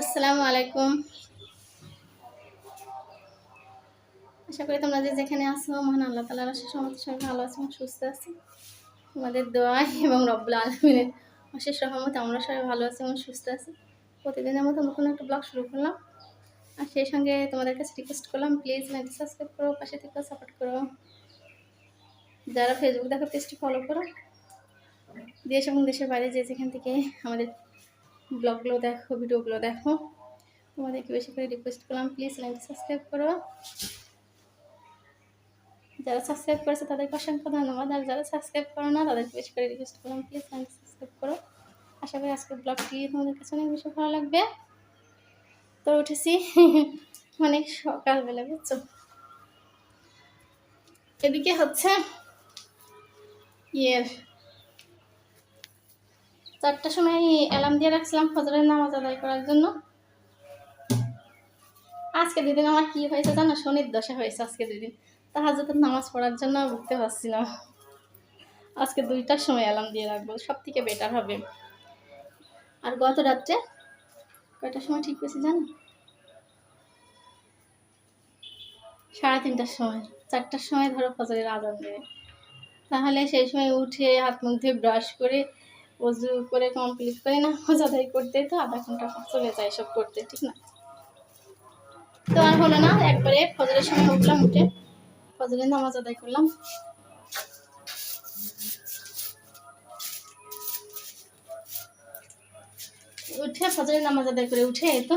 আসসালামু আলাইকুম। আশা করি তোমরা যে যেখানে আসো মহান আল্লাহ তালার আশা সমস্ত সবাই ভালো আছো সুস্থ আছি। তোমাদের দোয়া এবং রব্বুল আলমিনের অশেষ রহমত আমরা সবাই ভালো আছি এবং সুস্থ আছি। প্রতিদিনের মতো নতুন একটা ব্লগ শুরু করলাম। আর সেই সঙ্গে তোমাদের কাছে রিকোয়েস্ট করলাম প্লিজ চ্যানেলটি সাবস্ক্রাইব করো, পাশে থেকে সাপোর্ট করো। যারা ফেসবুক দেখো পেজটি ফলো করো। দেশ এবং দেশের বাইরে যে যেখান থেকে আমাদের ব্লগগুলো দেখো, ভিডিওগুলো দেখো। তোমাদেরকে বেশি করে রিকোয়েস্ট করলাম প্লিজ চ্যানেলটি সাবস্ক্রাইব করো। যারা সাবস্ক্রাইব করেছে তাদেরকে অসংখ্য ধন্যবাদ। আর যারা সাবস্ক্রাইব করো না, তাদেরকে বেশি করে রিকোয়েস্ট করলাম প্লিজ চ্যানেলটি সাবস্ক্রাইব করো। আশা করি আজকের ব্লগটি তোমাদের কাছে অনেক বেশি ভালো লাগবে। তো উঠেছি, অনেক সকালবেলা, বুঝছ? এদিকে হচ্ছে ইয়ের চারটার সময় অ্যালার্ম দিয়ে রাখছিলাম ফজরের নামাজ আদায় করার জন্য। আজকে দুদিন আমার কি হয়েছে জানো? শনির দশা হয়েছে আজকে দুদিন। তাহাজতের নামাজ পড়ার জন্য উঠতে পারছি না আজকে দুইটার সময় অ্যালার্ম দিয়ে রাখব সব থেকে বেটার হবে। আর গত রাত্রে কয়টার সময় ঠিক হয়েছে জানো? সাড়ে তিনটার সময়, চারটার সময় ধরো ফজরের আজান দেবে তাহলে সেই সময় উঠে হাত মুখ ধুয়ে ব্রাশ করে অজু করে কমপ্লিট করে না আদায় করতে তো আধা ঘণ্টা চলে যায় সব করতে, ঠিক না? তো আর হলো না, একবারে ফজরের সময় উঠলাম, উঠে ফজরের নামাজ আদায় করলাম। উঠে ফজরের নামাজ আদায় করে উঠে তো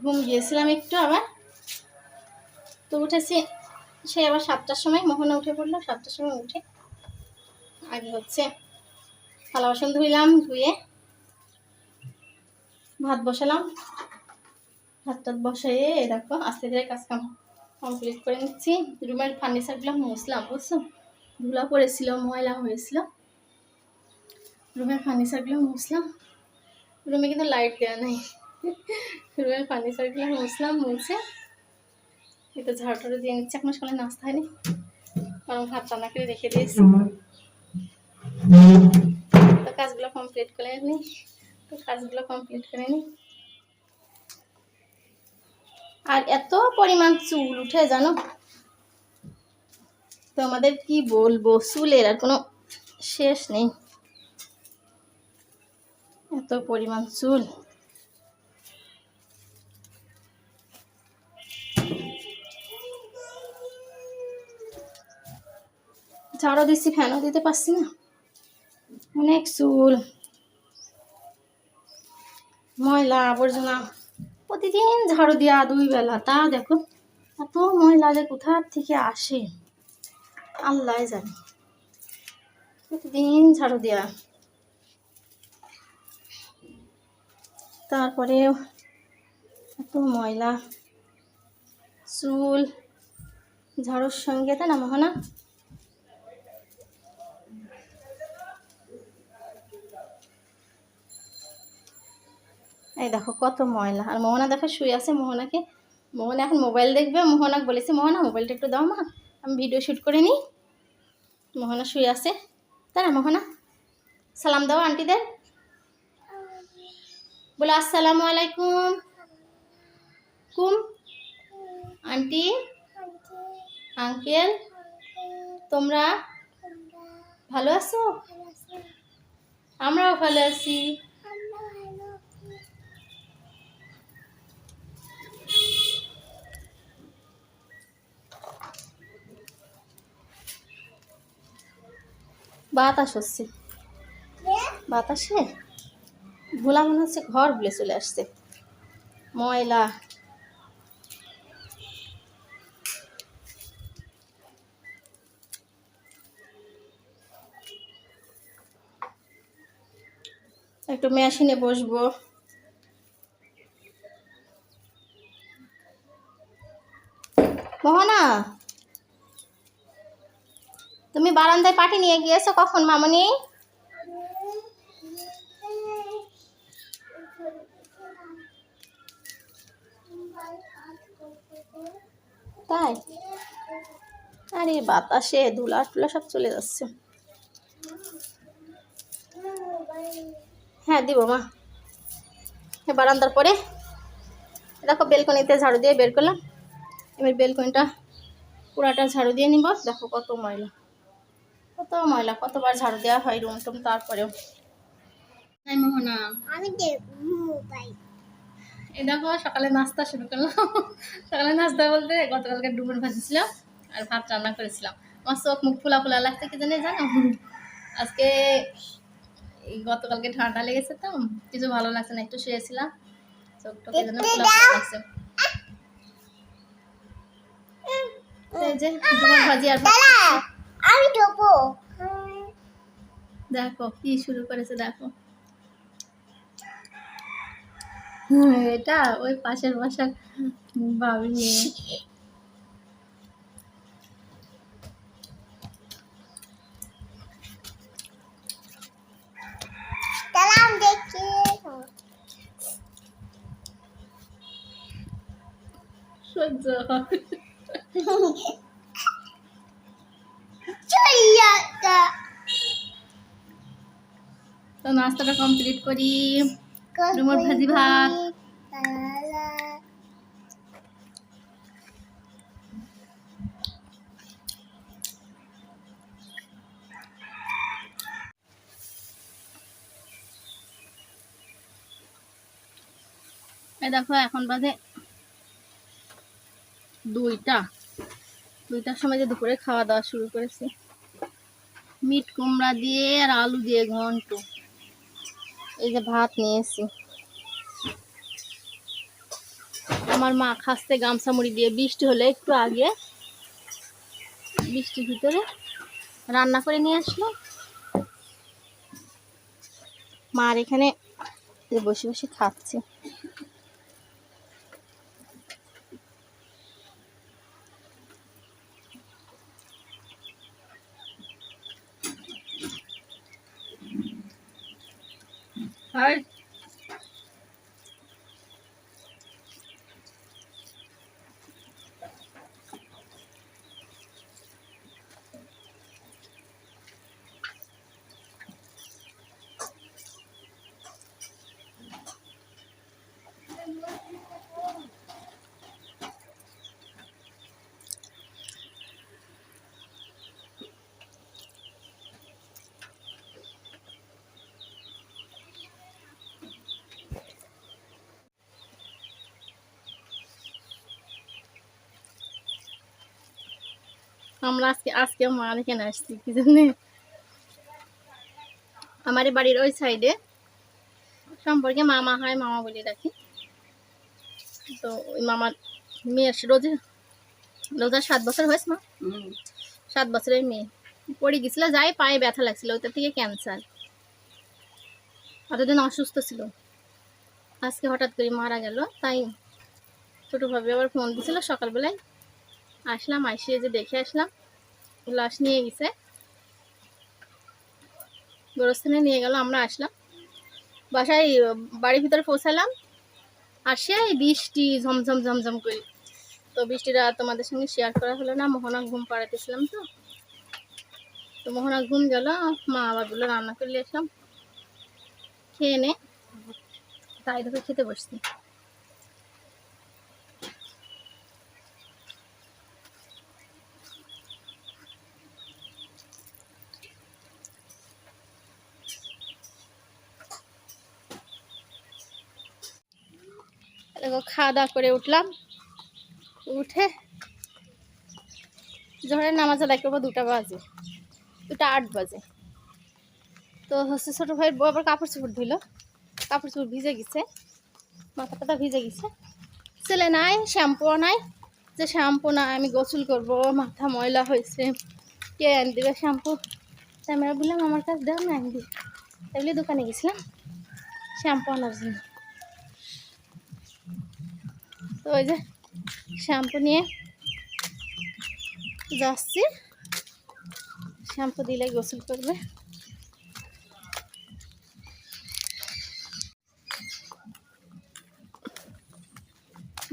ঘুম গিয়েছিলাম একটু আবার। তো উঠেছি, সে আবার সাতটার সময়, মোহনা উঠে পড়ল, সাতটার সময় উঠে। আগে হচ্ছে থালা বাসন ধুইলাম, ধুয়ে ভাত বসালাম। ভাত টাত বসাইয়ে এরকম আস্তে ধীরে কাজ কাম কমপ্লিট করে নিচ্ছি। রুমের ফার্নিচারগুলো মুছলাম, বুঝছ? ধুলা পড়েছিল, ময়লা হয়েছিল। রুমের ফার্নিচারগুলো মুছলাম। রুমে কিন্তু লাইট দেওয়া নাই। রুমের ফার্নিচারগুলো মুছলাম, মুছে। এটা ঝাড় টাড়ু দিয়ে নিচ্ছি, এখনও সকালে নাস্তা হয়নি। কারণ ভাত রান্না করে রেখে দিয়েছি। কাজগুলো কমপ্লিট করে নি। তো কাজগুলো কমপ্লিট করে নি। আর এত পরিমাণ চুল উঠে জানো? তো আমাদের কি বলব? চুলের আর কোনো শেষ নেই। এত পরিমাণ চুল। ঝাড়ও দিচ্ছি ফ্যানও দিতে পারছি না। অনেক চুল। ময়লা, আবর্জনা। প্রতিদিন ঝাড়ু দেওয়া দুই বেলা। তা দেখো, এত ময়লা যে কোথার থেকে আসে? আল্লাহ জানে। প্রতিদিন ঝাড়ু দেওয়া তারপরে এত ময়লা, চুল। ঝাড়ুর সঙ্গে তাই না মোহনা? এই দেখো কত ময়লা। আর মোহনা দেখো শুয়ে আছে, মোহনাকে মোহনা এখন মোবাইল দেখবে, মোহনাকে বলেছি, মোহনা, মোবাইলটা একটু দাও মা, আমি ভিডিও শ্যুট করে নিই। মোহনা শুয়ে আছে। তাই না মোহনা, সালাম দাও আন্টিদের। বলো, আসসালামু আলাইকুম। কুম, আন্টি, আঙ্কেল, তোমরা ভালো আছো? আমরাও ভালো আছি। বাতাস হচ্ছে। বাতাসে? ভোলা মনে হচ্ছে ঘর ভুলে চলে আসছে। ময়লা। একটু মেশিনে বসবো মোহনা তুমি পাটি নিয়ে গিয়েছো কখন, মামনি? তাই? আরে বাতাসে, ধুলা, টুলা সব চলে যাচ্ছে। হ্যাঁ দিব মা। বারান্দার পরে। দেখো, বেলকনিতে ঝাড়ু দিয়ে বের করলাম। এবার বেলকনিটা, পুরাটা ঝাড়ু দিয়ে নিব। দেখো কত ময়লা। কত ময়লা কতবার ঝাড়ু দেওয়া হয় রুম টুম তারপরেও। নাই মোহনা। আমি মোবাইল এই দেখো সকালে নাস্তা শুরু করলাম। সকালে নাস্তা বলতে গতকালকে ডুবুর ভাজি ছিল আর ভাত রান্না করেছিলাম। আমার চোখ মুখ ফোলা ফোলা লাগছে কি জানি জানো? আজকে গতকালকে ঠান্ডা লেগেছে তো কিছু ভালো লাগছে না একটু শুয়েছিলাম। চোখটা কি যেন ফোলা ফোলা লাগছে। এই যে ডুবুর ভাজি আর। আমি দেবো দেখো কি শুরু করেছে দেখো। এটা ওই পাশের বাসার দেখি সহ্য হয়। চলিয়াটা তো নাস্তাটা কমপ্লিট করি। ডুমুর ভাজি ভাত। দেখো এখন বাজে দুইটা। দুইটার সময় যে দুপুরে খাওয়া দাওয়া শুরু করেছি। মিট কুমড়া দিয়ে আর আলু দিয়ে ঘন্ট। এই যে ভাত নিয়েছি। আমার মা খাসতে গামছা মুড়ি দিয়ে। বৃষ্টি হলে একটু আগে বৃষ্টির ভিতরে রান্না করে নিয়ে আসলো। মার এখানে বসে বসে খাচ্ছে। আর আমরা আজকে আজকে মার এখানে আসছি কি জানি। আমার বাড়ির ওই সাইডে সম্পর্কে মামা হয় মামা বলে রাখি তো ওই মামার মেয়ের রোজে। রোজার সাত বছর হয়েছে মা। সাত বছরের মেয়ে। পড়ে গেছিল যাই পায়ে ব্যথা লাগছিল ওইটা থেকে ক্যান্সার অতদিন অসুস্থ ছিল। আজকে হঠাৎ করে মারা গেল তাই ছোটো ভাবে আবার ফোন দিছিল সকালবেলায় আসলাম আসিয়ে যে দেখে আসলাম। লাশ নিয়ে গেছে। গোরস্থানে নিয়ে গেল, আমরা আসলাম। বাসায়, বাড়ির ভিতরে পৌঁছালাম। আর সেই বৃষ্টি ঝমঝম ঝমঝম করি। তো বৃষ্টিটা তোমাদের সঙ্গে শেয়ার করা হলো না। মোহনা ঘুম পাড়াতেছিলাম তো। তো মোহনা ঘুম গেল, মা আবারগুলো রান্না করে আসলাম। খেয়ে নে। তাই ধরে খেতে বসছি দেখো খাওয়া দাওয়া করে উঠলাম। উঠে জোহরের নামাজ আদায় করব দুটা বাজে। দুটা আট বাজে। তো হচ্ছে ছোটো ভাইয়ের বউ আবার কাপড় চোপড় ধুইলো। কাপড় চোপড় ভিজে গেছে। মাথা টাথা ভিজে গেছে। ছেলে নাই শ্যাম্পুও নাই। যে শ্যাম্পু না, আমি গোসল করব, মাথা ময়লা হয়েছে। কে আন দেবে শ্যাম্পু? তাই আমরা বললাম, আমার কাছে দাও না আনি দিই। তাই বলে দোকানে গেছিলাম। শ্যাম্পু আনার জন্য। তো ওই যে শ্যাম্পু নিয়ে যাচ্ছি। শ্যাম্পু দিলে গোসল করবে।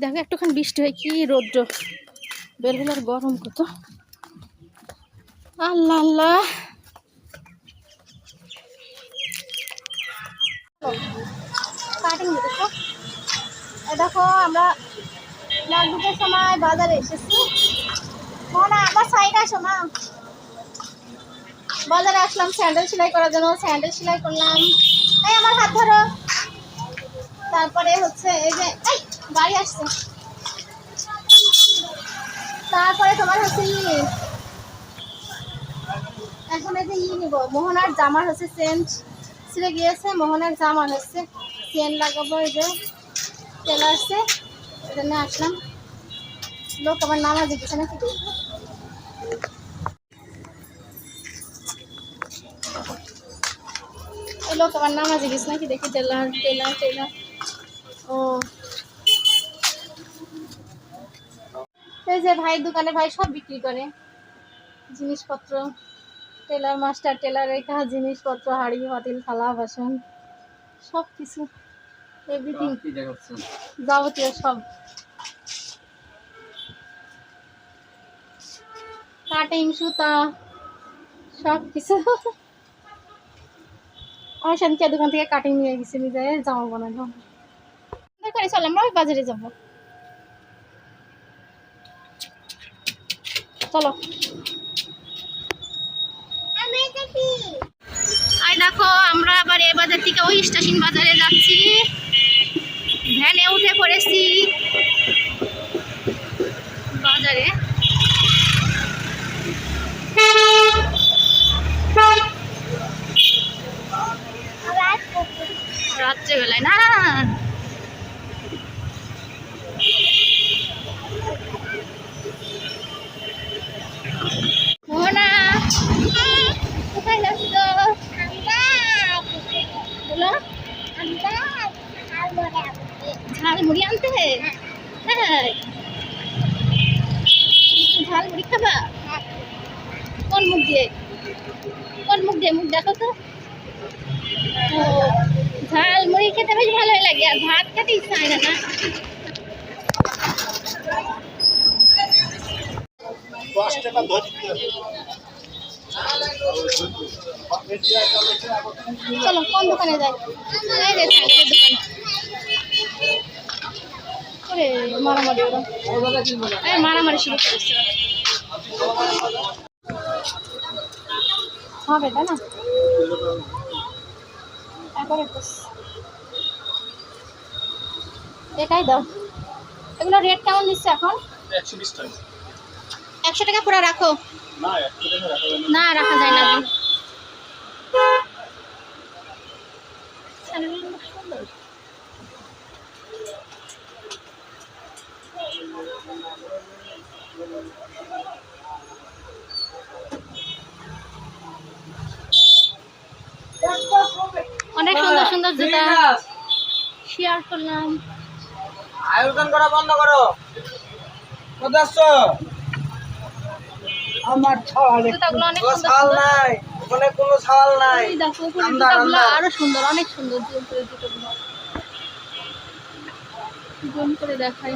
দেখো, একটুখানি বৃষ্টি হয়, কি রৌদ্র। বের হলে আর গরম কত। আল্লাহ আল্লাহ। দেখো। এই আমরা নাগরিকের সময় বাজারে এসেছি। মনে আমার সাইড আসো মা। বাজারে আসলাম স্যান্ডেল সেলাই করার জন্য। স্যান্ডেল সেলাই করলাম। এই আমার হাত ধরো। তারপরে হচ্ছে এই যে, এই গাড়ি আসছে। তারপরে তোমার হচ্ছে এখন এই যে ই নিব। মোহনার জামার হচ্ছে সেন্ট ছিঁড়ে গিয়েছে, মোহনার জামার হচ্ছে চেন লাগাবো এই যে। তেল আসছে। এই জন্য আসলাম। লোক আমার নামা জিজ্ঞেস নাকি? লোক আমার নামাজে গেছে নাকি? দেখি টেলার টেলার টেলার ও। এই যে ভাই দোকানে ভাই সব বিক্রি করে। জিনিসপত্র, টেলার মাস্টার, টেলারের কাজ, জিনিসপত্র, হাড়ি, পাতিল, থালা, বাসন সব কিছু এভরিথিং যাবতীয় সব। কাটিং সুতা সব কিছু আমার শান্তি দোকান থেকে কাটিং নিয়ে গেছি নিজে জামা বানানো করে চল আমরা ওই বাজারে যাব। চলো। আর দেখো। আমরা আবার এ বাজার থেকে ওই স্টেশন বাজারে যাচ্ছি। ভ্যানে উঠে পড়েছি। বাজারে। রাত্রেবেলায় না মোহনা কোথায় যাচ্ছ বলো ঝালমুড়ি আনতে হ্যাঁ ঝালমুড়ি খাবা কোন মুখ দিয়ে কোন মুখ দিয়ে মুখ দেখো তো ও ঝালমুড়ি খেতে বেশ ভালোই লাগে আর ভাত খেতে ইচ্ছা হয় না না চলো কোন দোকানে যাই? এই রে স্যান্ডেলের দোকান। ওরে মারামারি ওরা। মারামারি শুরু করেছে হবে তাই না? একবারে এটাই দাও। এগুলো রেট কেমন নিচ্ছে এখন? একশো টাকা পুরো রাখো। না রাখা যায় না। স্যান্ডেলগুলো খুব সুন্দর। অনেক সুন্দর সুন্দর জুতা। শেয়ার করলাম। আয়োজন করা বন্ধ করো। আসছো? আমার ছাল নাই। ওখানে কোনো ছাল নাই। এই দেখো। আরও সুন্দর অনেক সুন্দর জুম করে দেখাই।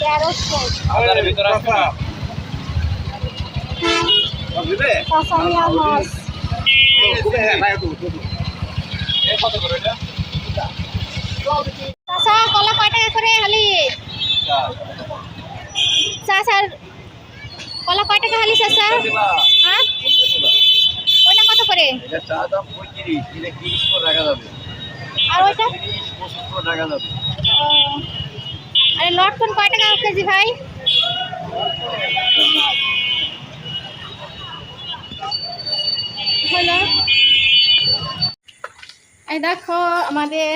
তেরোশো। চাচা, কলা কয় টাকা করে হালি? চাচার কলা কয় টাকা হালি চাচা? হ্যাঁ ওইটা কত করে? আর ওইটা? আরে লটকন কয় টাকা কেজি ভাই? হলো। এই দেখো, আমাদের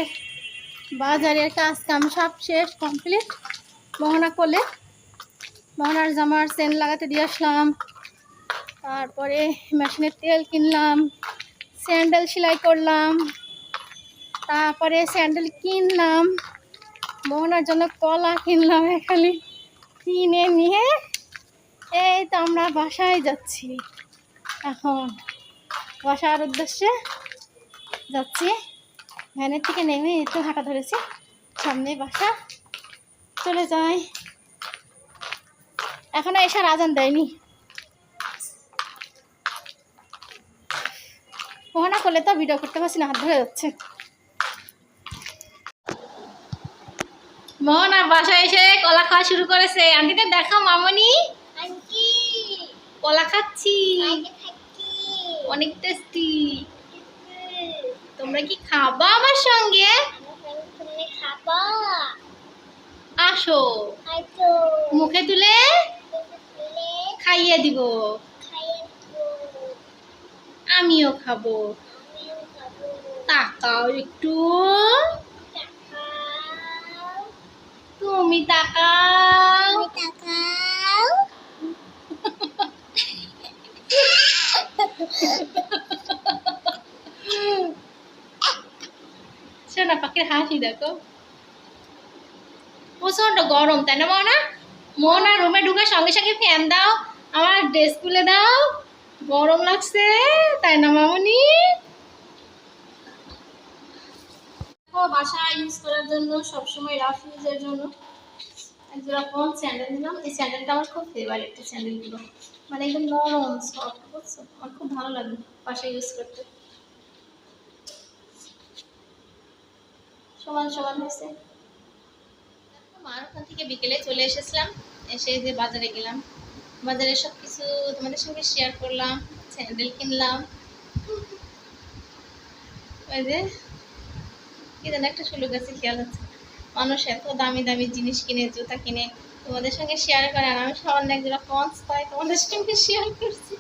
বাজারের কাজ কাম সব শেষ কমপ্লিট মোহনা কোলে, মোহনার জামার সেন লাগাতে দিয়ে আসলাম। তারপরে মেশিনের তেল কিনলাম স্যান্ডেল সেলাই করলাম। তারপরে স্যান্ডেল কিনলাম। মোহনার জন্য কলা কিনলাম খালি কিনে নিয়ে এই তো আমরা বাসায় যাচ্ছি এখন। বাসার উদ্দেশ্যে যাচ্ছি। ভ্যানের থেকে নেমে একটু হাঁটা ধরেছি। সামনে বাসা। চলে যাই। এখনও এসার আজান দেয়নি। মোহনা করলে তো ভিডিও করতে পারছি না হাত ধরে যাচ্ছে। মোহনা বাসায় এসে কলা খাওয়া শুরু করেছে। আন্টিতে দেখো মামনি। কলা খাচ্ছি। অনেক টেস্টি তোমরা কি খাবা আমার সঙ্গে? আসো। মুখে তুলে খাইয়ে দিব। আমিও খাব। তাকাও একটু। তুমি তাকাও। শোনা পাখির হাসি দেখো। প্রচণ্ড গরম, তাই না মোহনা মোহনা রুমে ঢুকে সঙ্গে সঙ্গে ফ্যান দাও, আমার ড্রেস খুলে দাও। গরম লাগছে, তাই না মামনি? বাসা ইউজ করার জন্য সবসময় রাফ ইউজের জন্য। একরকম স্যান্ডেল নিলাম, এই স্যান্ডেলটা আমার খুব ফেভারিট স্যান্ডেলগুলো মানে একদম নরম সফট বুঝছ? আমার খুব ভালো লাগে বাসায় ইউজ করতে। সমান সমান হয়েছে। মার ওখান থেকে বিকেলে চলে এসেছিলাম, এসে যে বাজারে গেলাম। বাজারে সব কিছু তোমাদের সঙ্গে শেয়ার করলাম স্যান্ডেল কিনলাম। ওই যে, কি যেন একটা সুলুক আছে খেয়াল হচ্ছে মানুষ এত দামি দামি জিনিস কিনে, জুতা কিনে, তোমাদের সঙ্গে শেয়ার করে, আর আমি সামান্য একজোড়া পঞ্চ পাই, তোমাদের সঙ্গে শেয়ার করছি।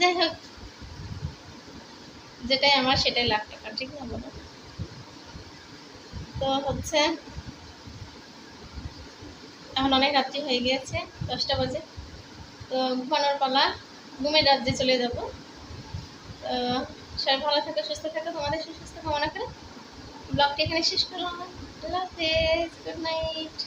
যাই হোক, যেটাই আমার সেটাই লাখ টাকা, ঠিক না বলো? তো হচ্ছে, এখন অনেক রাত্রি হয়ে গিয়েছে, দশটা বাজে। তো ঘুমানোর পালা, ঘুমের রাজ্যে চলে যাব। তো সবাই ভালো থাকো, সুস্থ থাকো, তোমাদের সুস্বাস্থ্য কামনা করে। ব্লগটি এখানে শেষ করলাম। আল্লাহ হাফেজ গুড নাইট